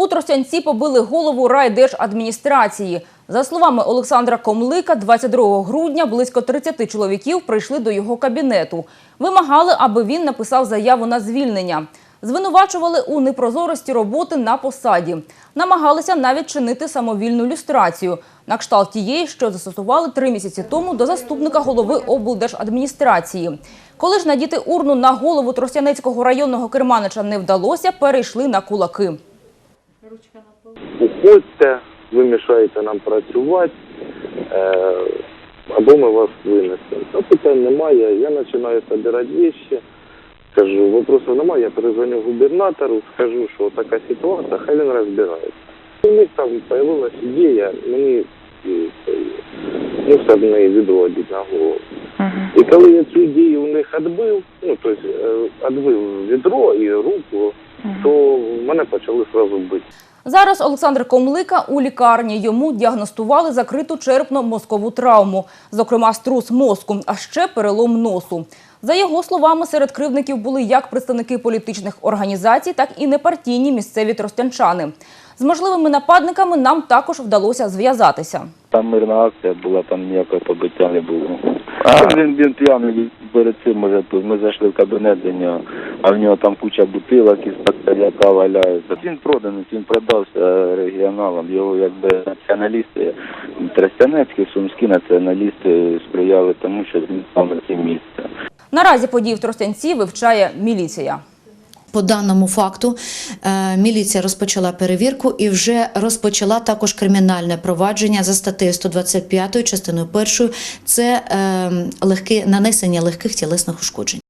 У Тростянці побили голову райдержадміністрації. За словами Олександра Комлика, 22 грудня близько 30 чоловіків прийшли до його кабінету. Вимагали, аби він написав заяву на звільнення. Звинувачували у непрозорості роботи на посаді. Намагалися навіть чинити самовільну люстрацію, на кшталт тієї, що застосували три місяці тому до заступника голови облдержадміністрації. Коли ж надіти урну на голову Тростянецького районного керманича не вдалося, перейшли на кулаки. Уходьте, ви мішаєте нам працювати, е, або ми вас винесемо. Та питань немає, я починаю збирати речі, кажу, вопросу немає, я перезвоню губернатору, скажу, що така ситуація, хай він розбирається. У них там з'явилася ідея, мені і, ну, відводить на голову. І коли я цю ідею у них відбив, ну, тобто відбив відро і руку, то мене почали одразу бити. Зараз Олександр Комлика у лікарні. Йому діагностували закриту черепно-мозкову травму, зокрема струс мозку, а ще перелом носу. За його словами, серед кривдників були як представники політичних організацій, так і непартійні місцеві тростянчани. З можливими нападниками нам також вдалося зв'язатися. Там мирна акція була, там ніякого побиття не було. А він, він п'яний перед цим уже тут. Ми зайшли в кабінет до нього, а в нього там куча бутилок із яка валяється. Він проданий, він продався регіоналам. Його якби націоналісти, тростянецькі, сумські націоналісти сприяли тому, що він саме це місце. Наразі події в Тростянці вивчає міліція. По даному факту е, міліція розпочала перевірку і вже розпочала також кримінальне провадження за статтею 125 частиною 1. Це е, легке нанесення легких тілесних ушкоджень.